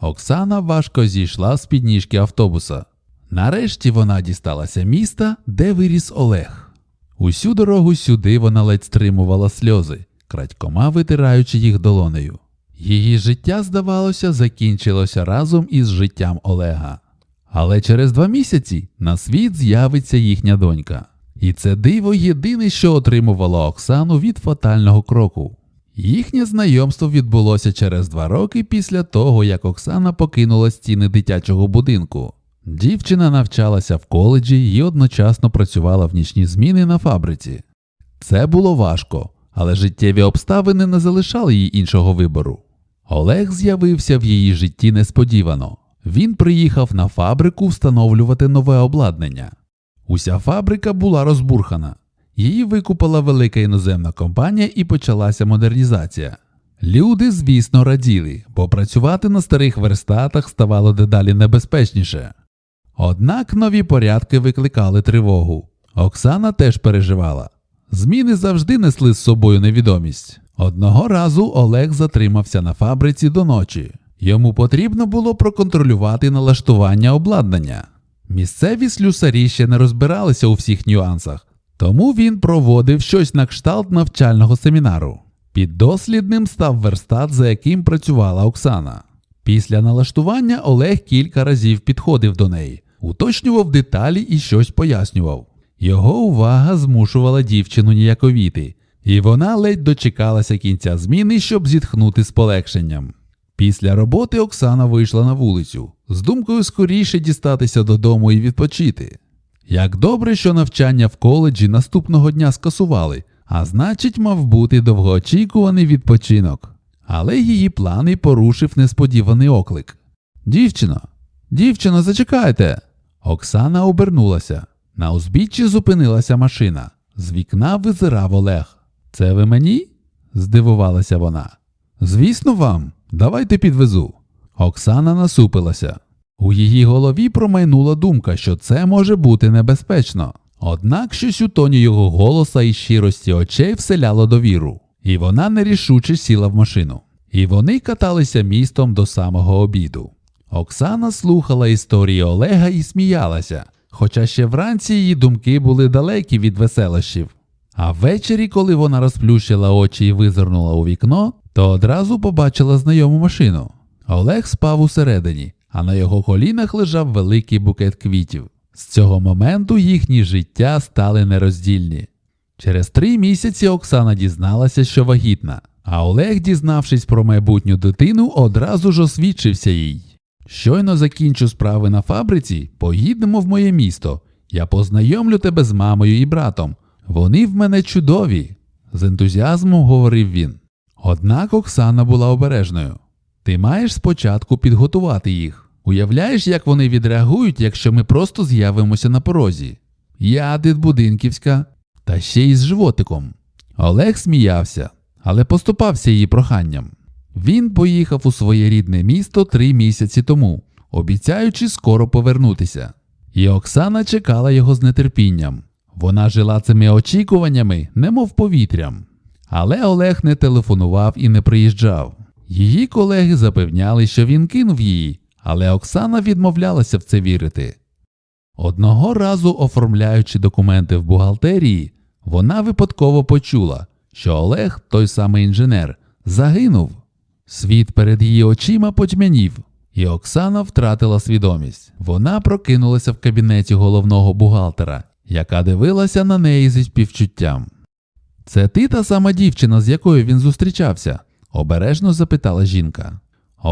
Оксана важко зійшла з підніжки автобуса. Нарешті вона дісталася міста, де виріс Олег. Усю дорогу сюди вона ледь стримувала сльози, крадькома витираючи їх долонею. Її життя, здавалося, закінчилося разом із життям Олега. Але через два місяці на світ з'явиться їхня донька. І це диво єдине, що отримувало Оксану від фатального кроку. Їхнє знайомство відбулося через два роки після того, як Оксана покинула стіни дитячого будинку. Дівчина навчалася в коледжі і одночасно працювала в нічні зміни на фабриці. Це було важко, але життєві обставини не залишали їй іншого вибору. Олег з'явився в її житті несподівано. Він приїхав на фабрику встановлювати нове обладнання. Уся фабрика була розбурхана. Її викупила велика іноземна компанія і почалася модернізація. Люди, звісно, раділи, бо працювати на старих верстатах ставало дедалі небезпечніше. Однак нові порядки викликали тривогу. Оксана теж переживала. Зміни завжди несли з собою невідомість. Одного разу Олег затримався на фабриці до ночі. Йому потрібно було проконтролювати налаштування обладнання. Місцеві слюсарі ще не розбиралися у всіх нюансах, тому він проводив щось на кшталт навчального семінару. Піддослідним став верстат, за яким працювала Оксана. Після налаштування Олег кілька разів підходив до неї, уточнював деталі і щось пояснював. Його увага змушувала дівчину ніяковіти, і вона ледь дочекалася кінця зміни, щоб зітхнути з полегшенням. Після роботи Оксана вийшла на вулицю з думкою скоріше дістатися додому і відпочити. Як добре, що навчання в коледжі наступного дня скасували, а значить, мав бути довгоочікуваний відпочинок. Але її плани порушив несподіваний оклик. Дівчино, дівчино, зачекайте. Оксана обернулася. На узбіччі зупинилася машина. З вікна визирав Олег. Це ви мені? здивувалася вона. Звісно, вам. Давайте підвезу. Оксана насупилася. У її голові промайнула думка, що це може бути небезпечно. Однак щось у тоні його голоса і щирості очей вселяло довіру, і вона нерішуче сіла в машину. І вони каталися містом до самого обіду. Оксана слухала історії Олега і сміялася, хоча ще вранці її думки були далекі від веселощів. А ввечері, коли вона розплющила очі і визирнула у вікно, то одразу побачила знайому машину. Олег спав усередині, а на його колінах лежав великий букет квітів. З цього моменту їхні життя стали нероздільні. Через три місяці Оксана дізналася, що вагітна, а Олег, дізнавшись про майбутню дитину, одразу ж освідчився їй. Щойно закінчу справи на фабриці, поїдемо в моє місто. Я познайомлю тебе з мамою і братом. Вони в мене чудові, з ентузіазмом говорив він. Однак Оксана була обережною. Ти маєш спочатку підготувати їх. Уявляєш, як вони відреагують, якщо ми просто з'явимося на порозі. Я дитбудинківська, та ще й з животиком. Олег сміявся, але поступався її проханням. Він поїхав у своє рідне місто три місяці тому, обіцяючи скоро повернутися. І Оксана чекала його з нетерпінням. Вона жила цими очікуваннями, немов повітрям. Але Олег не телефонував і не приїжджав. Її колеги запевняли, що він кинув її, але Оксана відмовлялася в це вірити. Одного разу, оформляючи документи в бухгалтерії, вона випадково почула, що Олег, той самий інженер, загинув. Світ перед її очима потьмянів, і Оксана втратила свідомість. Вона прокинулася в кабінеті головного бухгалтера, яка дивилася на неї зі співчуттям. Це ти та сама дівчина, з якою він зустрічався? обережно запитала жінка.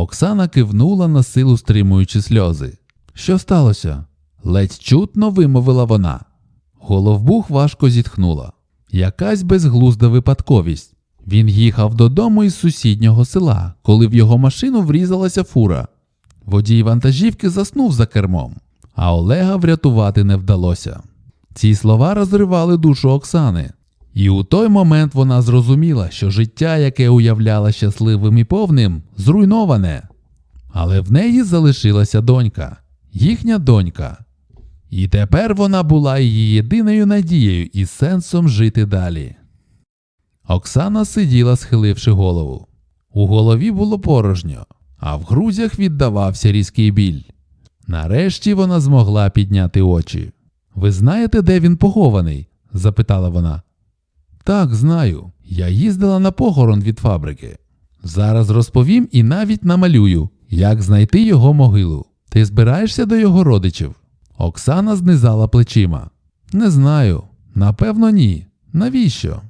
Оксана кивнула на силу стримуючи сльози. Що сталося? ледь чутно вимовила вона. Головбух важко зітхнула. Якась безглузда випадковість. Він їхав додому із сусіднього села, коли в його машину врізалася фура. Водій вантажівки заснув за кермом, а Олега врятувати не вдалося. Ці слова розривали душу Оксани. І у той момент вона зрозуміла, що життя, яке уявляла щасливим і повним, зруйноване. Але в неї залишилася донька, їхня донька. І тепер вона була її єдиною надією і сенсом жити далі. Оксана сиділа, схиливши голову. У голові було порожньо. а в грузях віддавався різкий біль. Нарешті вона змогла підняти очі. Ви знаєте, де він похований? запитала вона. Так, знаю. Я їздила на похорон від фабрики. Зараз розповім і навіть намалюю, як знайти його могилу. Ти збираєшся до його родичів? Оксана знизала плечима. Не знаю. Напевно, ні. Навіщо?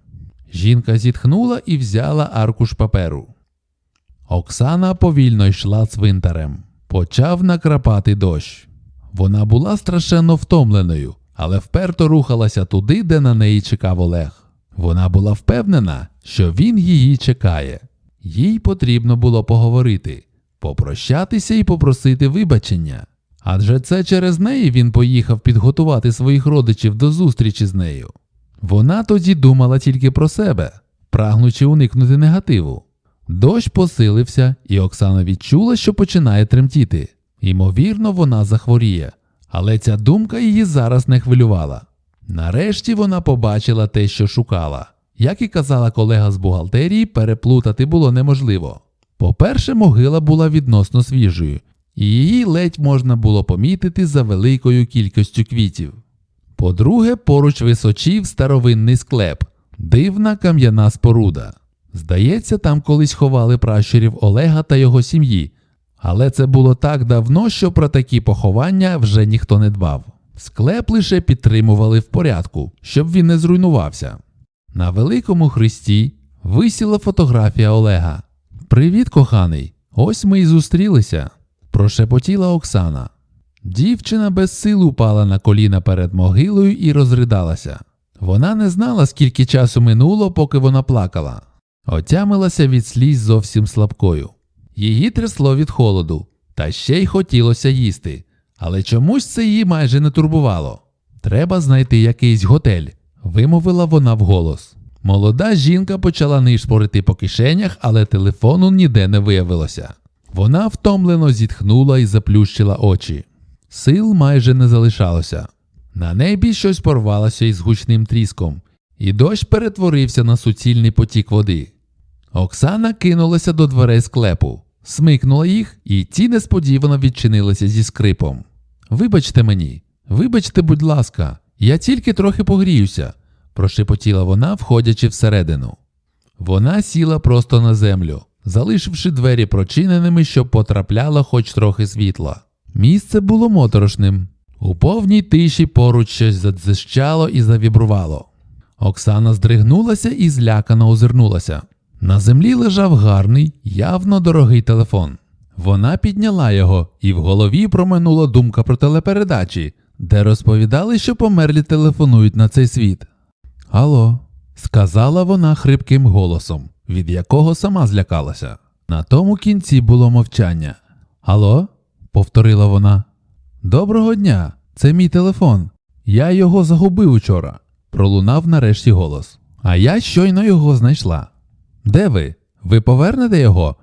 Жінка зітхнула і взяла аркуш паперу. Оксана повільно йшла цвинтарем. Почав накрапати дощ. Вона була страшенно втомленою, але вперто рухалася туди, де на неї чекав Олег. Вона була впевнена, що він її чекає. Їй потрібно було поговорити, попрощатися і попросити вибачення. Адже це через неї він поїхав підготувати своїх родичів до зустрічі з нею. Вона тоді думала тільки про себе, прагнучи уникнути негативу. Дощ посилився, і Оксана відчула, що починає тремтіти. Ймовірно, вона захворіє, але ця думка її зараз не хвилювала. Нарешті вона побачила те, що шукала. Як і казала колега з бухгалтерії, переплутати було неможливо. По-перше, могила була відносно свіжою, і її ледь можна було помітити за великою кількістю квітів. По-друге, поруч височів старовинний склеп, дивна кам'яна споруда. Здається, там колись ховали пращурів Олега та його сім'ї, але це було так давно, що про такі поховання вже ніхто не дбав. Склеп лише підтримували в порядку, щоб він не зруйнувався. На великому хресті висіла фотографія Олега. Привіт, коханий! Ось ми й зустрілися, прошепотіла Оксана. Дівчина без сил упала на коліна перед могилою і розридалася. Вона не знала, скільки часу минуло, поки вона плакала. Отямилася від сліз зовсім слабкою. Її трясло від холоду, та ще й хотілося їсти. Але чомусь це її майже не турбувало. Треба знайти якийсь готель, вимовила вона вголос. Молода жінка почала нишпорити по кишенях, але телефону ніде не виявилося. Вона втомлено зітхнула і заплющила очі. Сил майже не залишалося. На небі щось порвалося із гучним тріском, і дощ перетворився на суцільний потік води. Оксана кинулася до дверей склепу, смикнула їх, і ті несподівано відчинилися зі скрипом. Вибачте мені, вибачте, будь ласка, я тільки трохи погріюся, прошепотіла вона, входячи всередину. Вона сіла просто на землю, залишивши двері прочиненими, щоб потрапляло хоч трохи світла. Місце було моторошним. У повній тиші поруч щось задзищало і завібрувало. Оксана здригнулася і злякано озирнулася. На землі лежав гарний, явно дорогий телефон. Вона підняла його, і в голові проминула думка про телепередачі, де розповідали, що померлі телефонують на цей світ. Алло, сказала вона хрипким голосом, від якого сама злякалася. На тому кінці було мовчання. Алло? повторила вона. Доброго дня, це мій телефон. Я його загубив учора, пролунав нарешті голос. А я щойно його знайшла. Де ви? Ви повернете його?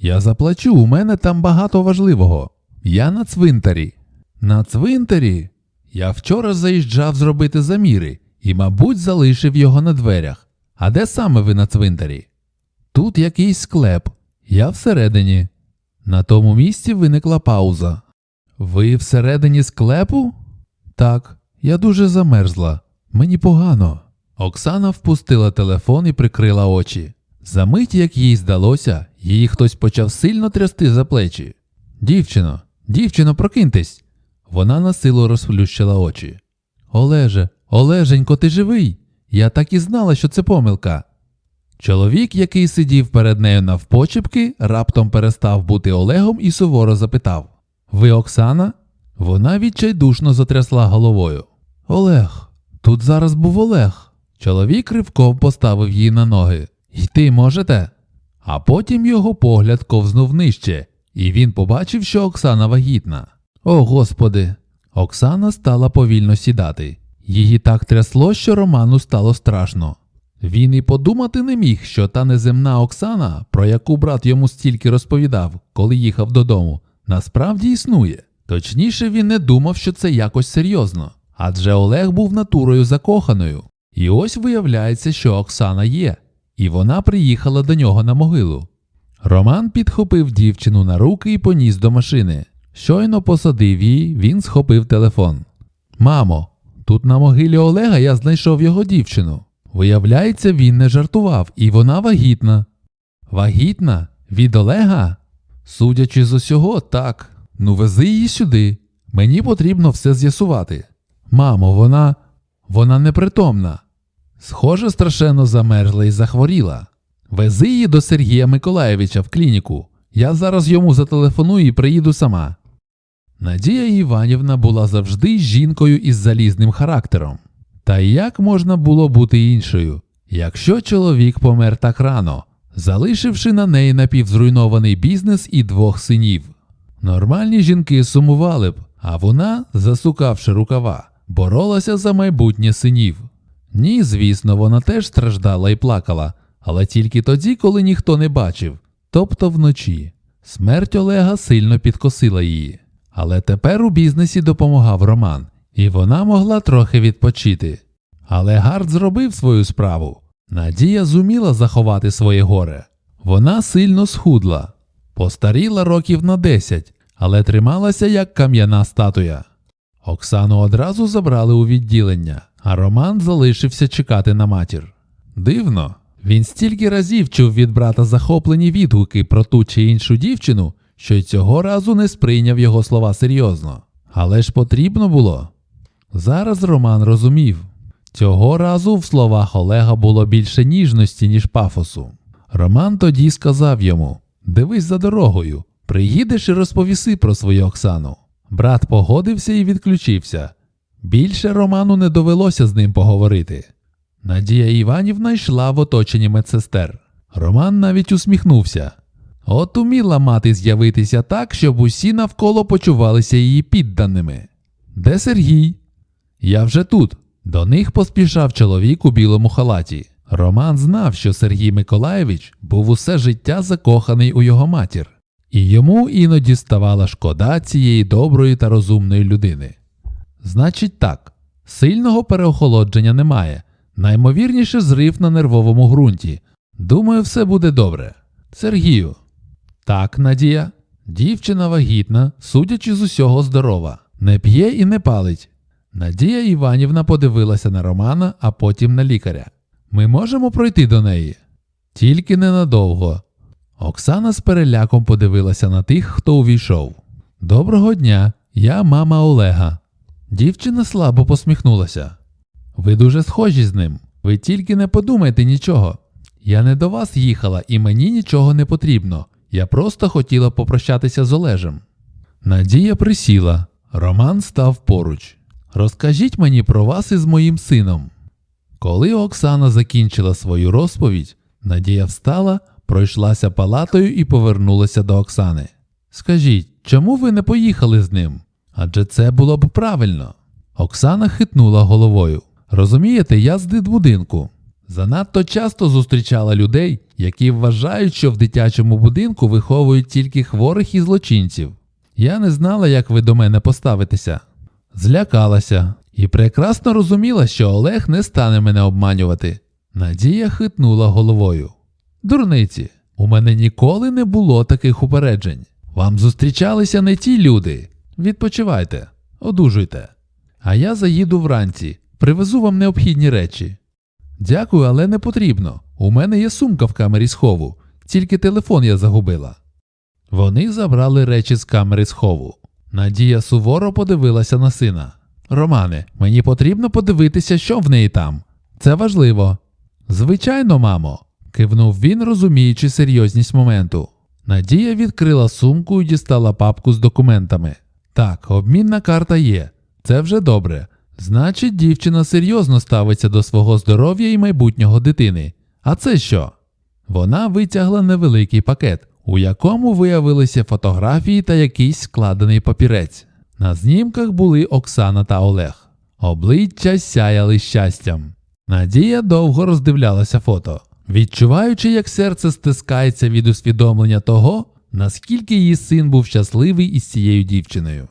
Я заплачу, у мене там багато важливого. Я на цвинтарі. На цвинтарі? Я вчора заїжджав зробити заміри і, мабуть, залишив його на дверях. А де саме ви на цвинтарі? Тут якийсь склеп. Я всередині. На тому місці виникла пауза. Ви всередині склепу? Так, я дуже замерзла. Мені погано. Оксана впустила телефон і прикрила очі. Замить, як їй здалося, її хтось почав сильно трясти за плечі. Дівчино, дівчино, прокиньтесь. Вона на силу розплющила очі. Олеже, Олеженько, ти живий? Я так і знала, що це помилка. Чоловік, який сидів перед нею навпочепки, раптом перестав бути Олегом і суворо запитав Ви Оксана? Вона відчайдушно затрясла головою. Олег, тут зараз був Олег. Чоловік ривком поставив її на ноги. Йти можете? А потім його погляд ковзнув нижче, і він побачив, що Оксана вагітна. О, господи! Оксана стала повільно сідати. Її так трясло, що Роману стало страшно. Він і подумати не міг, що та неземна Оксана, про яку брат йому стільки розповідав, коли їхав додому, насправді існує. Точніше, він не думав, що це якось серйозно. Адже Олег був натурою закоханою. І ось виявляється, що Оксана є, і вона приїхала до нього на могилу. Роман підхопив дівчину на руки і поніс до машини. Щойно посадив її, він схопив телефон. Мамо, тут на могилі Олега я знайшов його дівчину. Виявляється, він не жартував, і вона вагітна. Вагітна? Від Олега? Судячи з усього, так. Ну вези її сюди. Мені потрібно все з'ясувати. Мамо, вона. вона непритомна. Схоже, страшенно замерзла і захворіла. Вези її до Сергія Миколаєвича в клініку. Я зараз йому зателефоную і приїду сама. Надія Іванівна була завжди жінкою із залізним характером. Та як можна було бути іншою, якщо чоловік помер так рано, залишивши на неї напівзруйнований бізнес і двох синів? Нормальні жінки сумували б, а вона, засукавши рукава, боролася за майбутнє синів. Ні, звісно, вона теж страждала і плакала, але тільки тоді, коли ніхто не бачив, тобто вночі. Смерть Олега сильно підкосила її. Але тепер у бізнесі допомагав Роман, і вона могла трохи відпочити. Але Гард зробив свою справу. Надія зуміла заховати своє горе. Вона сильно схудла, постаріла років на 10, але трималася як кам'яна статуя. Оксану одразу забрали у відділення, а Роман залишився чекати на матір. Дивно, він стільки разів чув від брата захоплені відгуки про ту чи іншу дівчину, що й цього разу не сприйняв його слова серйозно. Але ж потрібно було. Зараз Роман розумів. Цього разу в словах Олега було більше ніжності, ніж пафосу. Роман тоді сказав йому: Дивись за дорогою, приїдеш і розповіси про свою Оксану. Брат погодився і відключився. Більше Роману не довелося з ним поговорити. Надія Іванівна йшла в оточенні медсестер. Роман навіть усміхнувся. От уміла мати з'явитися так, щоб усі навколо почувалися її підданими. Де Сергій? Я вже тут. До них поспішав чоловік у білому халаті. Роман знав, що Сергій Миколаєвич був усе життя закоханий у його матір, і йому іноді ставала шкода цієї доброї та розумної людини. Значить так, сильного переохолодження немає, наймовірніше зрив на нервовому ґрунті. Думаю, все буде добре. Сергію. Так, Надія. Дівчина вагітна, судячи з усього здорова, не п'є і не палить. Надія Іванівна подивилася на Романа, а потім на лікаря. Ми можемо пройти до неї. Тільки ненадовго. Оксана з переляком подивилася на тих, хто увійшов. Доброго дня, я мама Олега. Дівчина слабо посміхнулася. Ви дуже схожі з ним. Ви тільки не подумайте нічого. Я не до вас їхала і мені нічого не потрібно. Я просто хотіла попрощатися з Олежем. Надія присіла. Роман став поруч. Розкажіть мені про вас із моїм сином. Коли Оксана закінчила свою розповідь, Надія встала, пройшлася палатою і повернулася до Оксани. Скажіть, чому ви не поїхали з ним? Адже це було б правильно. Оксана хитнула головою. Розумієте, я з дитбудинку. Занадто часто зустрічала людей, які вважають, що в дитячому будинку виховують тільки хворих і злочинців. Я не знала, як ви до мене поставитеся. Злякалася і прекрасно розуміла, що Олег не стане мене обманювати. Надія хитнула головою. Дурниці, у мене ніколи не було таких упереджень. Вам зустрічалися не ті люди. Відпочивайте, одужуйте. А я заїду вранці, привезу вам необхідні речі. Дякую, але не потрібно. У мене є сумка в камері схову, тільки телефон я загубила. Вони забрали речі з камери схову. Надія суворо подивилася на сина. Романе, мені потрібно подивитися, що в неї там. Це важливо. Звичайно, мамо, кивнув він, розуміючи серйозність моменту. Надія відкрила сумку і дістала папку з документами. Так, обмінна карта є. Це вже добре. Значить, дівчина серйозно ставиться до свого здоров'я і майбутнього дитини. А це що? Вона витягла невеликий пакет, у якому виявилися фотографії та якийсь складений папірець. На знімках були Оксана та Олег. Обличчя сяяли щастям. Надія довго роздивлялася фото, відчуваючи, як серце стискається від усвідомлення того, наскільки її син був щасливий із цією дівчиною.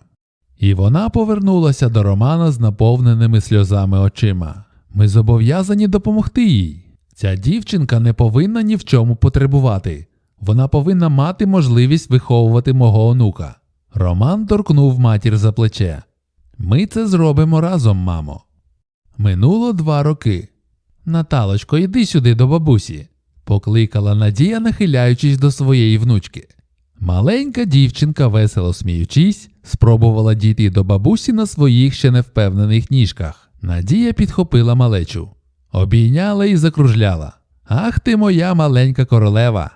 І вона повернулася до Романа з наповненими сльозами очима. Ми зобов'язані допомогти їй. Ця дівчинка не повинна ні в чому потребувати. Вона повинна мати можливість виховувати мого онука. Роман торкнув матір за плече. Ми це зробимо разом, мамо. Минуло два роки. Наталочко, іди сюди до бабусі, покликала Надія, нахиляючись до своєї внучки. Маленька дівчинка, весело сміючись, спробувала дійти до бабусі на своїх ще невпевнених ніжках. Надія підхопила малечу, обійняла і закружляла. Ах ти моя маленька королева!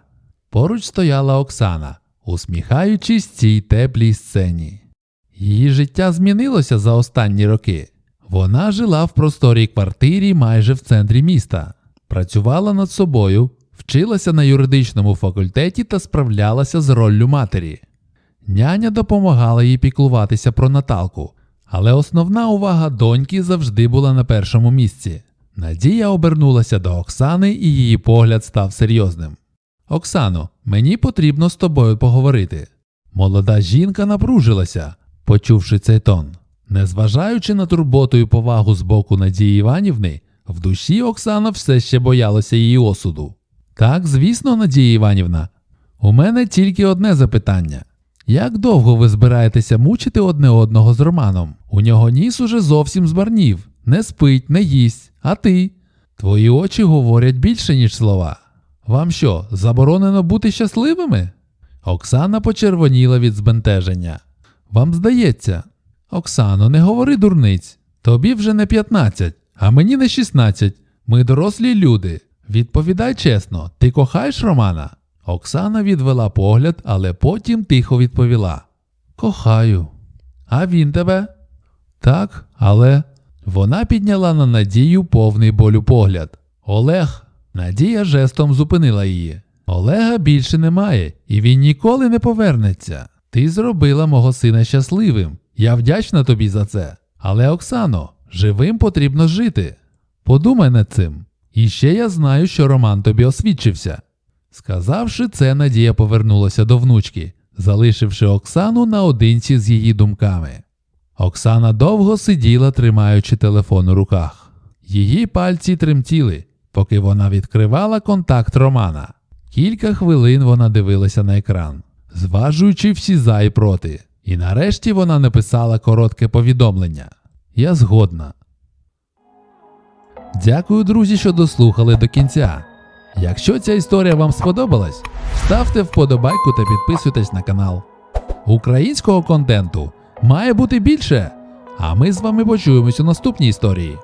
Поруч стояла Оксана, усміхаючись цій теплій сцені. Її життя змінилося за останні роки. Вона жила в просторій квартирі майже в центрі міста, працювала над собою, вчилася на юридичному факультеті та справлялася з роллю матері. Няня допомагала їй піклуватися про Наталку, але основна увага доньки завжди була на першому місці. Надія обернулася до Оксани, і її погляд став серйозним. Оксано, мені потрібно з тобою поговорити. Молода жінка напружилася, почувши цей тон. Незважаючи на турботу і повагу з боку Надії Іванівни, в душі Оксана все ще боялася її осуду. Так, звісно, Надія Іванівна. У мене тільки одне запитання. Як довго ви збираєтеся мучити одне одного з Романом? У нього ніс уже зовсім збарнів, не спить, не їсть, а ти? Твої очі говорять більше, ніж слова. Вам що, заборонено бути щасливими? Оксана почервоніла від збентеження. Вам здається, Оксано, не говори дурниць. Тобі вже не 15, а мені не 16. Ми дорослі люди. Відповідай чесно, ти кохаєш Романа? Оксана відвела погляд, але потім тихо відповіла: Кохаю. А він тебе? Так, але. Вона підняла на Надію повний болю погляд. Олег. Надія жестом зупинила її. Олега більше немає, і він ніколи не повернеться. Ти зробила мого сина щасливим. Я вдячна тобі за це. Але, Оксано, живим потрібно жити. Подумай над цим. І ще я знаю, що Роман тобі освідчився. Сказавши це, Надія повернулася до внучки, залишивши Оксану наодинці з її думками. Оксана довго сиділа, тримаючи телефон у руках. Її пальці тремтіли, поки вона відкривала контакт Романа. Кілька хвилин вона дивилася на екран, зважуючи всі за і проти. І нарешті вона написала коротке повідомлення. Я згодна. Дякую, друзі, що дослухали до кінця. Якщо ця історія вам сподобалась, ставте вподобайку та підписуйтесь на канал. Українського контенту має бути більше. А ми з вами почуємось у наступній історії.